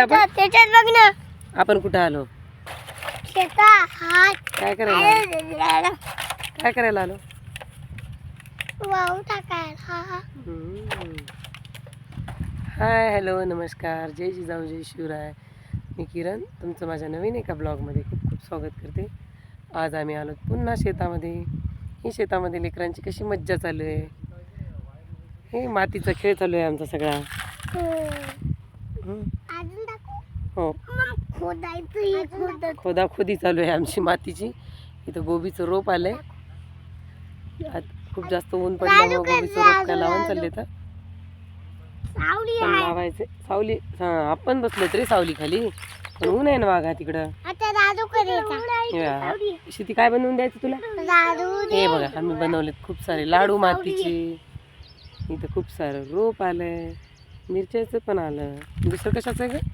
आपण? त्याच्यात बघ ना. आपण कुठं आलो? हात. काय करायला आलो? काय करायला आलो? वाहू टाकायला. हम्म. हाय हॅलो नमस्कार. जय जिजाऊ जय शिवराय. मी किरण. तुमचं माझ्या नवीन एका ब्लॉगमध्ये खूप खूप स्वागत करते. आज आम्ही आलो पुन्हा शेतामध्ये. ही शेतामध्ये लेकरांची कशी मज्जा चालू आहे? हे मातीचा खेळ चालू आहे आमचा सगळा. हम्म. हो. खोदायचं खोदाखोदी चालू आहे आमची मातीची. इथं गोबीचं रोप आलंय. खूप जास्त ऊन पडल्यामुळे गोबीचं रोप काय लावून चालले तर. सावली पण आहे. लावायचे. सावली हा आपण बसलो तरी सावली खाली. पण ऊन आहे ना वाघा तिकडं. शेती काय बनवून द्यायचं तुला? दादू हे बघा आम्ही बनवलेत खूप सारे लाडू मातीचे. इथं खूप सारं रोप आलंय. मिरच्याचं पण आलं. दुसरं कशाचं आहे का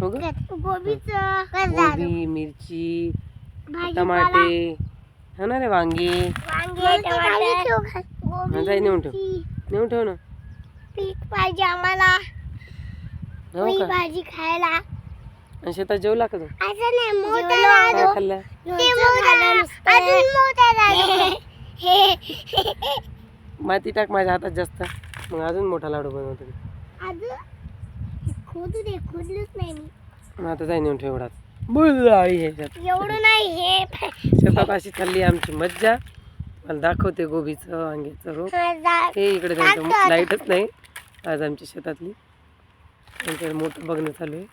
हो ग गोबीच. दादू गोबी मिरची. टमाटे. हा ना रे वांगी. वांगे टमाटर हा, जाई नेऊन ठेव. नेऊन ठेव ना. पीठ पाहिजे आम्हाला. हो ही का? भाजी खायला. आणि शेतात जेवला का तू? असं नाही मोठा काय दादू खाल्लं? ते मोठा अजून मोठा दादू माती टाक माझ्या हातात जास्त. मग अजून मोठा लाडू बनवतो मी. अजून? खोदू दे खोदलंच नाही मी. आता जाई नेऊन ठेव एवढाच बुल आई ह्याच्यात एवढं नाही हे शेतात अशी चालली आमची मज्जा. मला दाखवते गोबीचं वांग्याचं रोप. हा, जा- हे इकडे त्यांचं लाईटच नाही. आज आमच्या शेतातली. त्यांच्याकडे मोठं बघणं चालू आहे.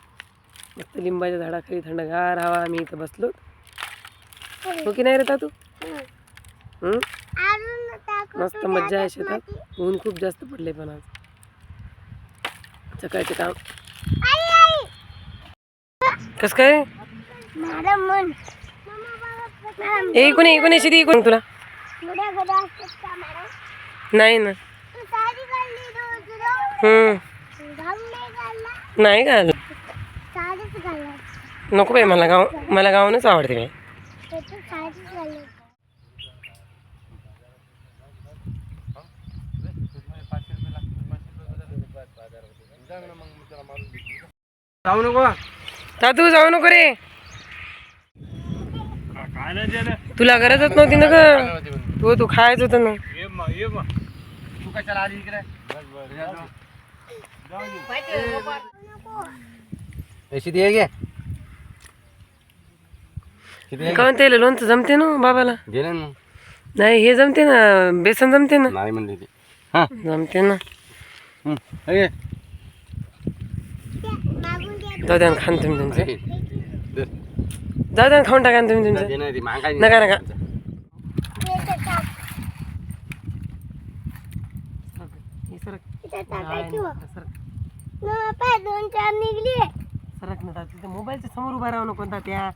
मस्त लिंबाच्या झाडाखाली थंडगार हवा आम्ही इथं बसलो. हो की नाही रे तू हं? अजून मस्त मज्जा आहे शेतात. ऊन खूप जास्त पडले पण आज. सकाळचे काम. कसं काय? शेती इकडे तुला. नाही ना. हम्म. नाही घालला नको बाई मला गाव मला गावनच आवडते बाई. ते तू जाऊ नको. दादू जाऊ नको रे. तुला गरजच नव्हती ना ग. तू तू खायचं होतं ना. ये मग ये मग. तू कशाला आली इकडे? काऊन त्याला लोणचं जमते ना बाबाला? गेले ना नाही हे जमते ना बेसन जमते ना. नाही म्हणली ती. हा. जमते ना. हं. हे घे. मागून दे जाऊ द्या ना खान तुम्ही तुमचे हे. दे. जाऊ द्या ना खाऊन टाका तुम्ही तुमचे. नका नका हो. दोन चार निघली सरक ना तिथे मोबाईलच्या समोर उभा राहू नको त्या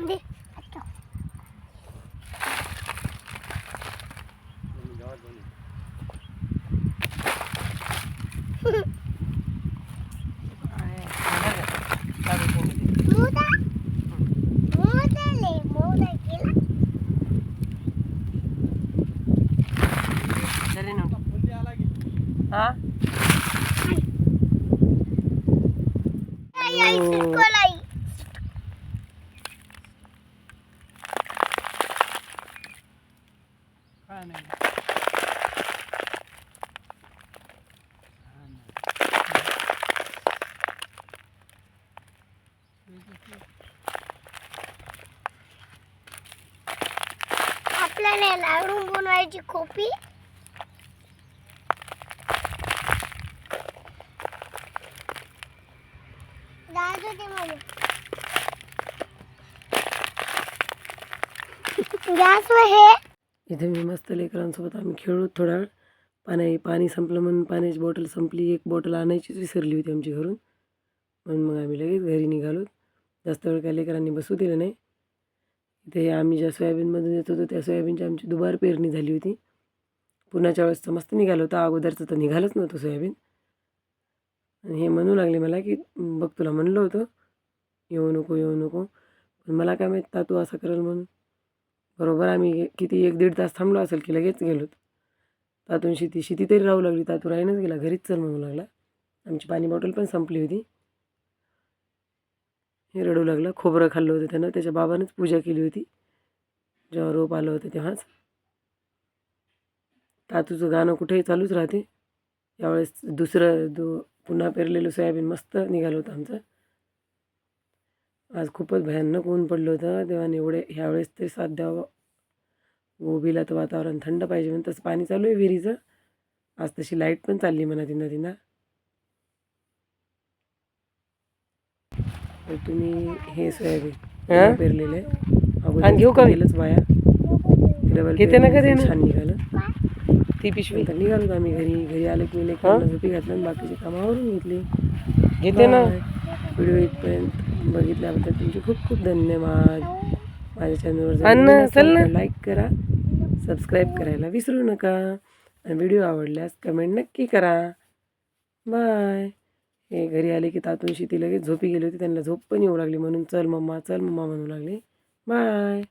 दे हा. आपल्याला लाडू बनवायची खोपी दादू ते मला गॅसवर हे इथे मी मस्त लेकरांसोबत आम्ही खेळलो. थोडा वेळ पाणी पाणी संपलं म्हणून पाण्याची बॉटल संपली. एक बॉटल आणायचीच विसरली होती आमची घरून. म्हणून मग आम्ही लगेच घरी निघालो. जास्त वेळ काय लेकरांनी बसू दिलं नाही. इथे आम्ही ज्या सोयाबीनमधून येत होतो त्या सोयाबीनची आमची दुबार पेरणी झाली होती. पुण्याच्या वेळेस तर मस्त निघालं होतं. अगोदरचं तर निघालंच नव्हतं सोयाबीन. आणि हे म्हणू लागले मला की बघ तुला म्हणलं होतं येऊ नको येऊ नको पण मला काय माहीत तू असं करेल म्हणून. बरोबर आम्ही किती एक दीड तास थांबलो असेल की लगेच गेलो तातून शेती शेती तरी राहू लागली तातू राहीनच गेला घरीच चल म्हणू लागला. आमची पाणी बॉटल पण संपली होती. हे रडू लागलं खोबरं खाल्लं होतं त्यानं त्याच्या बाबानंच पूजा केली होती. जेव्हा रोप आलं होतं तेव्हाच. तातूचं गाणं कुठेही चालूच राहते. यावेळेस दुसरं दु पुन्हा पेरलेलं सोयाबीन मस्त निघालं होतं आमचं आज खूपच भयानक ऊन पडलं होतं तेव्हा एवढे ह्यावेळेस तरी साथ द्यावं गोबीला तर वातावरण थंड पाहिजे म्हणून तसं पाणी चालू आहे विहिरीचं आज तशी लाइट पण चालली म्हणा तिना तिना तर तुम्ही हे सोयाबीन? पेरलेलं आहे आणि घेऊ का? गेलंच बाया डबल घेते ना? छान निघालं ती पिशवी नंतर निघालो आम्ही घरी. घरी आलं की लेकरांना झोपी घातलं आणि बाकीचे कामावरून घेतली. घेते ना. व्हिडिओ इथपर्यंत बघितल्याबद्दल तुमचे खूप खूप धन्यवाद. माझ्या चॅनलवर चल ना. तर लाईक करा सबस्क्राईब करायला विसरू नका. आणि व्हिडिओ आवडल्यास कमेंट नक्की करा. बाय. हे घरी आले की तातून ती लगेच झोपी गेली होती त्यांना झोप पण येऊ लागली म्हणून चल मम्मा चल मम्मा म्हणू लागले. बाय.